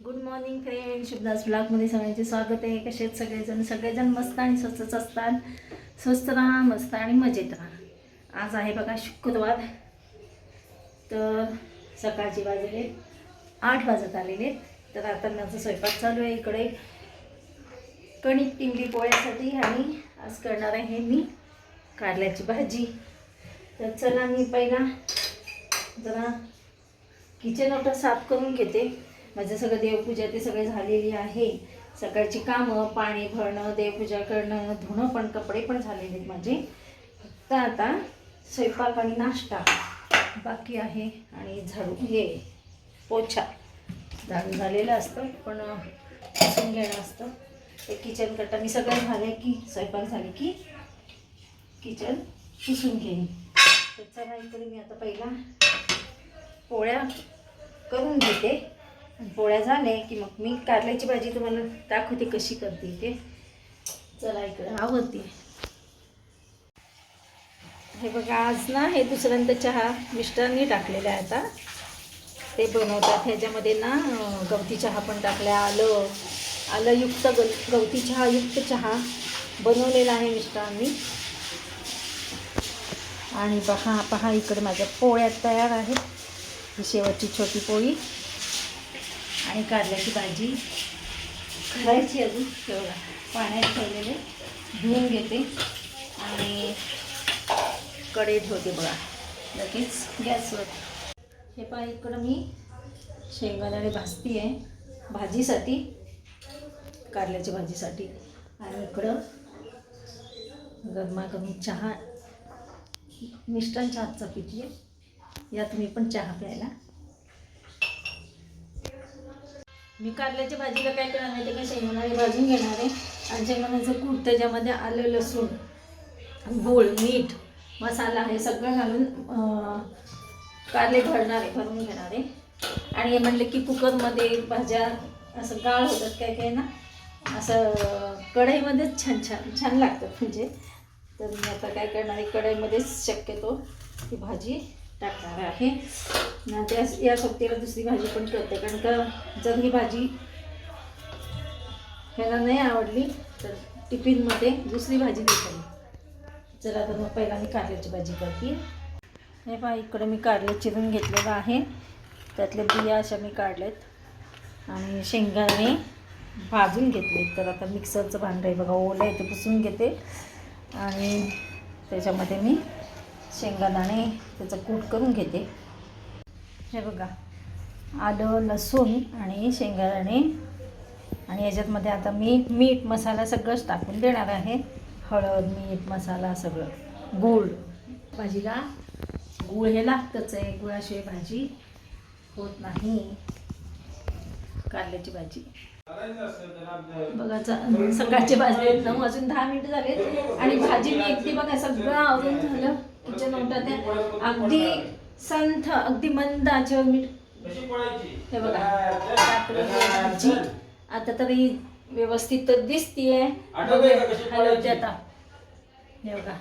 Good morning friend शुभदास ब्लॉगमध्ये सगळ्यांचे स्वागत आहे. कसे आहेत सगळेजण? सगळेजण मस्त आणि स्वस्तच असतात. स्वस्त राहा मस्त आणि मजेत राहा. आज आहे बघा शुक्रवार. तर सकाळचे वाजले. आठ वाजत आलेले तर आता माझं स्वयंपाक चालू आहे इकडे. कणिक पिंगली पोळ्यासाठी आणि आज करणार आहे मी कारल्याची भाजी. तर चला मी पहिला जरा किचन ओटा साफ करून घेते. माझं सगळं देवपूजा ते सगळे झालेली आहे. सकाळची कामं पाणी भरणं देवपूजा करणं धुणं पण कपडे पण झालेले आहेत माझे. फक्त आता स्वयंपाक आणि नाश्ता बाकी आहे आणि झाडू हे पोछा. झाडू झालेलं असतं पण पुसून घेणं असतं. ते किचन कट्टा मी सगळं झाले की स्वयंपाक झाले की किचन पुसून घेईन. त्याचा नाही तरी मी आता पहिला पोळ्या करून घेते. पोळ्या झाल्या की मग मी कारल्याची भाजी तुम्हाला दाखवते कशी करते ते. चला इकडे. आवडते हे बघा आज ना हे दुसऱ्यांदा चहा मिस्टरांनी टाकलेला आहे आता. ते बनवतात. ह्याच्यामध्ये ना गवती चहा पण टाकल्या आलं आलंयुक्त ग गवती चहा युक्त चहा बनवलेला आहे मिस्टरांनी आणि पहा पहा इकडे माझ्या पोळ्या तयार आहेत. ही शेवटची छोटी पोळी. आणि कारल्याची भाजी. करायची अजून तेवढा. पाण्यात ठेवलेले. धुवून घेते. आणि कढई ठेवते बघा. लगेच गॅसवर. हे पहा इकडं मी शेंगदाणे भाजती आहे भाजीसाठी कारल्याच्या भाजीसाठी. आणि इकडं गरमागरम चहा. मिष्टांच्या हातचा पिती आहे या तुम्ही पण चहा प्यायला मी कारल्याच्या भाजीला काय करणार आहे ते शेंगदाणे भाजून घेणार आहे. आणि शेंगदाण्याचं कूट त्याच्यामध्ये आलं लसूण गूळ मीठ मसाला हे सगळं घालून कारले भरणार आहे भरून घेणार आहे. आणि हे म्हटलं की कुकरमध्ये भाज्या असं गाळ होतात काय काय ना असं कढईमध्येच छान छान छान लागतात म्हणजे. तर मी आता काय करणार आहे कढईमध्येच शक्यतो ही भाजी टाकणार आहे त्या या सोबतीला दुसरी भाजी पण करते कारण का जर ही भाजी ह्याला नाही आवडली तर टिफिनमध्ये दुसरी भाजी देते चला आता मग पहिला मी कारल्याची भाजी करते. हे पहा इकडे मी कारले चिरून घेतलेलं आहे. त्यातले बिया अशा मी काढलेत. आणि शेंगाने भाजून घेतले तर आता मिक्सरचं भांडं आहे बघा ओलं आहे ते पुसून घेते. आणि त्याच्यामध्ये मी शेंगादाणे त्याचं कूट करून घेते. हे बघा आलं लसूण आणि शेंगादाणे आणि याच्यातमध्ये आता मी मीठ मसाला सगळंच टाकून देणार आहे. हळद मीठ मसाला सगळं. गूळ. भाजीला गूळ हे लागतंच आहे. गुळाशिवाय भाजी होत नाही. कारल्याची भाजी. बघा चा- भाजी भाजले नऊ अजून दहा मिनिटं झाले आणि भाजी मी एकटी बघा सगळं आवरून झालं. अगदी संथ अगदी मंद आचेवर मी हे बघा. आता तरी व्यवस्थित तर दिसतीये. आता. हे बघा.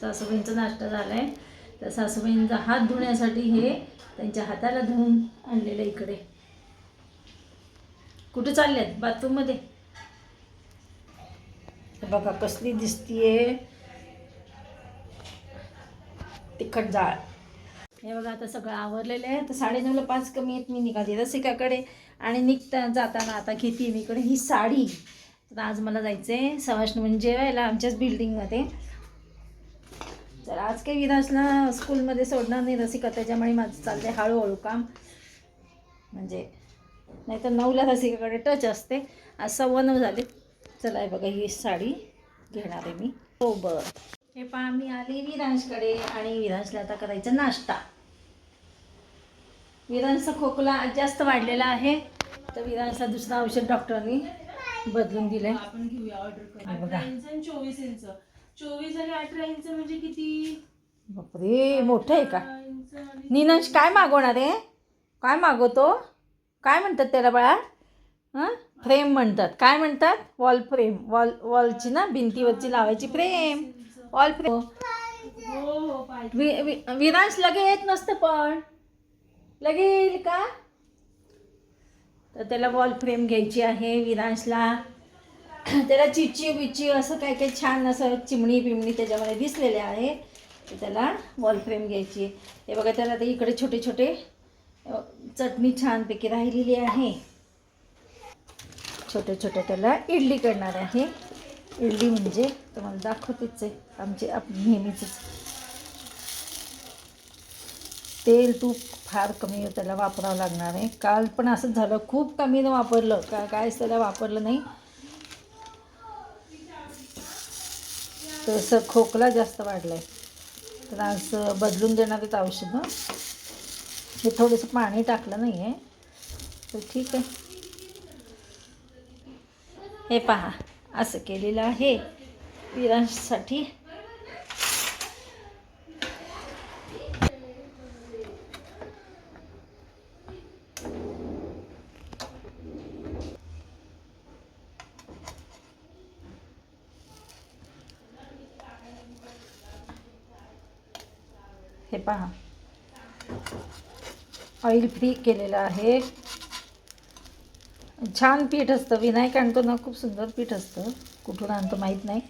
सासूबाईंचा नाश्ता झालाय. तर सासूबाईंचा हात धुण्यासाठी हे त्यांच्या हाताला धुवून आणलेलं इकडे. कुठे चाललेत बाथरूममध्ये? हे बघा कसली दिसतीये. तिखट जाळ. हे बघा आता सगळं आवरलेलं आहे. तर साडेनऊला पाच कमी आहेत मी निघाली रसिकाकडे. आणि निघता जाताना आता घेते मी इकडे ही साडी. तर आज मला जायचं आहे सवाष्ण म्हणजे जेवायला आमच्याच बिल्डिंगमध्ये. तर आज काही विराजला स्कूलमध्ये सोडणार नाही रसिका त्याच्यामुळे माझं चालते आहे हळूहळू काम. म्हणजे नाहीतर नऊला रसिकाकडे टच असते. आज सव्वा नऊ झाले. चला हे बघा ही साडी घेणार आहे मी. हो बरं. हे पहा मी आले विरांशकडे आणि विरांशला आता करायचा नाश्ता. विरांशचा खोकला जास्त वाढलेला आहे तर विरांशला दुसरं औषध डॉक्टरांनी बदलून दिलंय. आपण घेऊया ऑर्डर इंच चोवीस इंच. चोवीस आणि अठरा इंच म्हणजे किती? बापरे मोठं आहे का? निनंश काय मागवणार आहे? काय मागवतो? काय म्हणतात त्याला बाळा? हां? फ्रेम म्हणतात. काय म्हणतात? Wall frame. वॉल वॉलची ना भिंतीवरची लावायची फ्रेम. फ्रेम हो हो विरांश लगे येत नसतं पण. लगे येईल का? तर त्याला वॉल फ्रेम घ्यायची आहे विरांशला त्याला चिची बिची असं काय काय छान असं चिमणी बिमणी त्याच्यामध्ये दिसलेले आहे. तर त्याला वॉल फ्रेम घ्यायची. आहे हे बघा त्याला आता इकडे छोटे छोटे चटणी छानपैकी राहिलेली आहे. छोट्या छोट्या त्याला इडली करणार आहे. इडली म्हणजे तुम्हाला दाखवतेच आहे. आमचे आप नेहमीचंच तेल तूप फार कमी त्याला वापरावं लागणार आहे. काल पण असंच झालं. खूप कमीनं वापरलं. का कायच त्याला वापरलं नाही. तसं खोकला जास्त वाढला आहे तर असं बदलून देणार आहेत औषधं. हे थोडंसं पाणी टाकलं नाही आहे तर ठीक आहे. हे पहा. असं केलेलं आहे. हे पहा. ऑइल फ्री केलेलं आहे. छान पीठ असतं. विनायक आणतो ना खूप सुंदर पीठ असतं. कुठून आणतो माहीत नाही.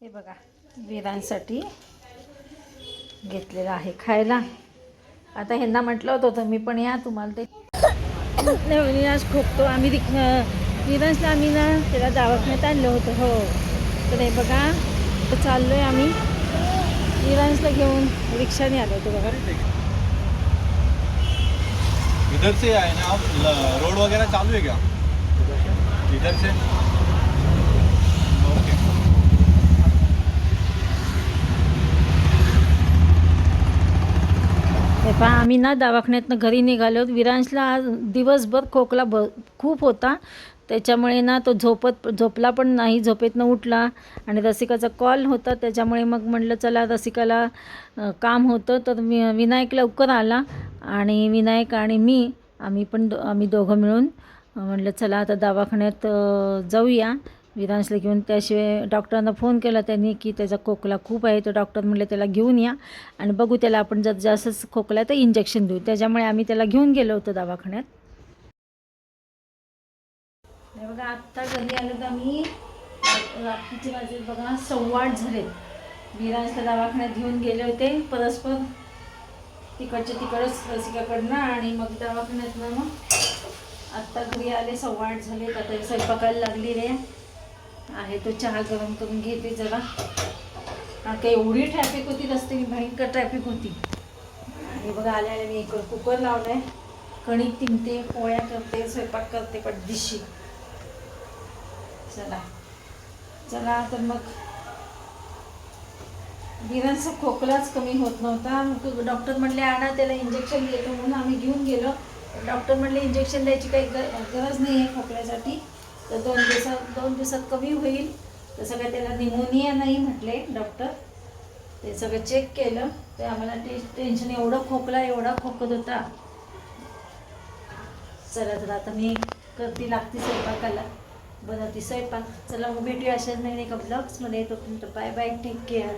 हे बघा विरांसाठी घेतलेलं आहे खायला. आता ह्यांना म्हटलं होतं मी पण या तुम्हाला ते. नाही विराज खोकतो. आम्ही रिक विराजला आम्ही ना त्याला दवाखान्यात आणलं होतं. हो. तर हे बघा तर चाललो आहे आम्ही. विरांशला घेऊन रिक्षाने आलो होतो बघा. इधर से आए ना आप रोड वगैरह चालू है क्या? इधर से? हे पहा आम्ही ना दवाखान्यातनं घरी निघालो. विरांशला आज दिवसभर खोकला ब खूप होता. त्याच्यामुळे ना तो झोपत झोपला पण नाही झोपेतनं उठला. आणि रसिकाचा कॉल होता त्याच्यामुळे मग म्हटलं चला रसिकाला काम होतं. तर मी विनायक लवकर आला. आणि विनायक आणि मी आम्ही पण दो आम्ही दोघं मिळून म्हणलं म्हटलं चला आता दवाखान्यात जाऊया. विरांशला घेऊन. त्याशिवाय डॉक्टरांना फोन केला त्यांनी की त्याचा खोकला खूप आहे तर डॉक्टर म्हणले त्याला घेऊन या. आणि बघू त्याला आपण जर जास्तच खोकला तर इंजेक्शन देऊ. त्याच्यामुळे आम्ही त्याला घेऊन गेलो होतो दवाखान्यात. बघा आत्ता घरी आलो तर आम्ही. रात्रीचे वाजले बघा सव्वाट झाले. विरांशला दवाखान्यात घेऊन गेले होते. परस्पर तिकडच्या तिकडच रसिकाकडनं आणि मग दवाखान्यातनं मग आत्ता घरी आले सव्वाट झाले. आता स्वयंपाकाला लागली रे आहे तो चहा गरम करून घेते जरा. कारण का एवढी ट्रॅफिक होती रस्ते भयंकर ट्रॅफिक होती. आणि बघा आल्या आल्या मी इकडं कुकर लावलाय. कणिक तिंबते पोळ्या करते स्वयंपाक करते पटदिशी चला. चला तर मग. बिरांचा खोकलाच कमी होत नव्हता. मग डॉक्टर म्हटले आणा त्याला इंजेक्शन देतो. म्हणून आम्ही घेऊन गेलो. डॉक्टर म्हटले इंजेक्शन द्यायची काही गरज नाही आहे खोकल्यासाठी. तर दोन दिवसात दोन दिवसात कमी होईल. तर सगळं त्याला निमोनिया नाही म्हटले डॉक्टर ते सगळं चेक केलं. ते आम्हाला टे टेन्शन एवढं खोकला एवढा खोकत होता. चला तर आता मी करती लागते स्वयंपाकाला. बनवती स्वयंपाक. चला मग भेटूया अशाच नाही एका ब्लॉग्समध्ये तुमचं बाय बाय टेक केअर